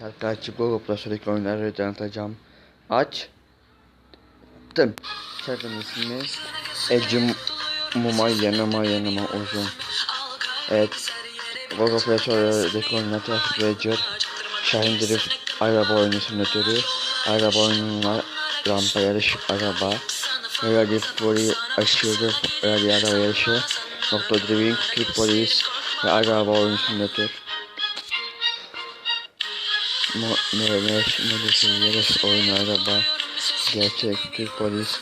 Şarkı açıp Google sürekli oyunları tanıtacağım. Aç. Tım. Şarkının ismi Ecim Muma Yanıma Yanıma Uzun. Evet. Google Play Store'daki oyunlar Traffic Ranger, Shine Drift, araba oyunu simülatörü, araba oyunlar, rampa yarış, araba, Rally Fury aşırı Rally araba yarışı, Nokta Driving, ve araba oyunu simülatör. Modesi yarış oyunu araba, gerçek Türk polis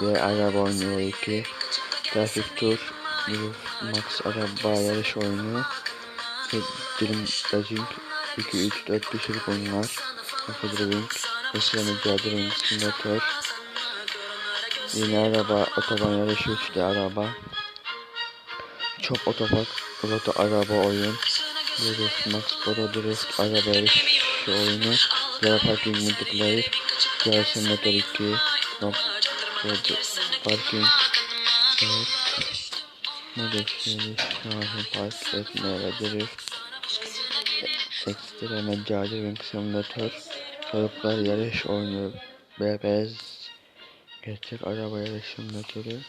ve araba oyunu 2, Trafik Tur, Max araba yarış oyunu, Dream Racing 2, 3, 4 kişilik oyunlar, Nokta Driving, Esra Mücadele Simülatör, Yine araba, otoban yarışı 3'te araba, Çok otopark, roto araba oyun, Drift Max Pro Drift araba yarışı oyunu, Yara Parking Multiplayer, Yara Simulator 2, Nokta Parking, evet, yarış, Şahı Park etme ve Drift, Ekstra Meccali Wing Simulator, Çocuklar yarış oyunu, BBS, Gerçek araba yarışı simülatörü,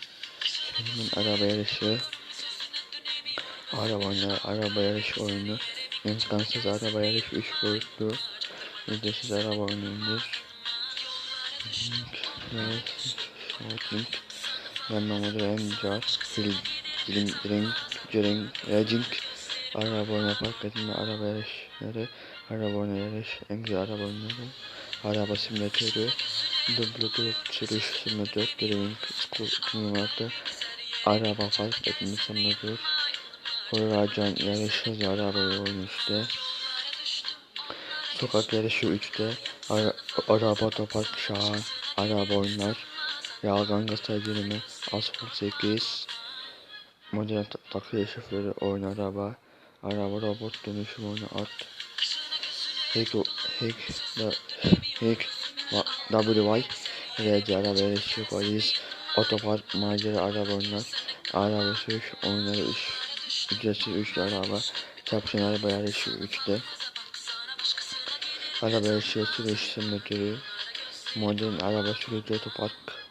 Filmin araba yarışı, Araba oyunları, araba yarış oyunu, imkansız araba yarış 3 boyutlu, ücretsiz araba oyunudur. Evet, Shooting, Encar, Fil, Dilim, Drink, Drink, Racing, araba oyunu park etme, araba yarışları, araba oyunu yarış, güzel araba oyunları, araba simülatörü, Drift sürüş simülatör, Driving, Klimatı, araba park etme simülatör, Koracan yarışı araba oyunu işte. Sokak yarışı 3'te. Ara, araba otopark şahan. Araba oyunlar. Yağgan gaz 20. Asfalt 8. Modern ta- taksi şoförü oyun araba. Araba robot dönüşüm oyunu at. Hack Hack da Hack wa- WY RC araba yarışı polis. Otopark macera araba oyunlar. Araba sürüş oyunları 3 ücretsiz 3 araba. Çarpışan araba yarışı 3'te. Araba yarışı sürüş simülatörü. Modern araba sürücü otopark.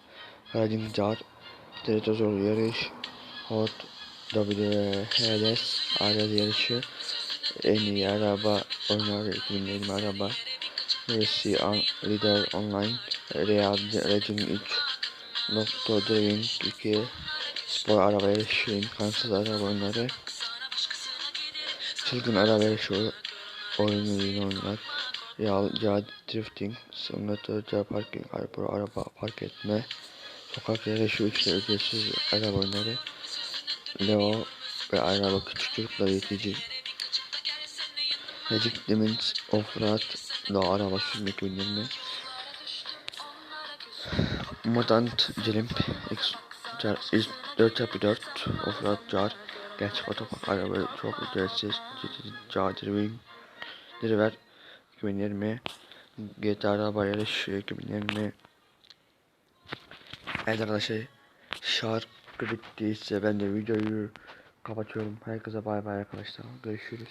Racing Car. Teletozor yarış. Hot WHLS araba yarışı. En iyi araba oyunları 2020 araba. RC on, Leader Online. Real Racing 3. Nokta Driving 2. Spor araba yarışı. imkansız araba oyunları. Çılgın araba yarışı oyunu oyunlar. Real Yağ Drifting, Simulator, Car Parking, araba, araba park etme, sokak yarışı 3 ücretsiz araba oyunları, Leo ve araba küçük çocuklar yetici, Magic Limits Offroad, dağ araba sürmek oyunlarını, Mutant Jump X, car, X 4x4 Offroad Car, gerçek otopark araba çok ücretsiz, Car Driving, Driver 2020 GTA araba yarışı 2020 Evet arkadaşlar şarkı bittiyse ben de videoyu kapatıyorum. Herkese bay bay arkadaşlar. Görüşürüz.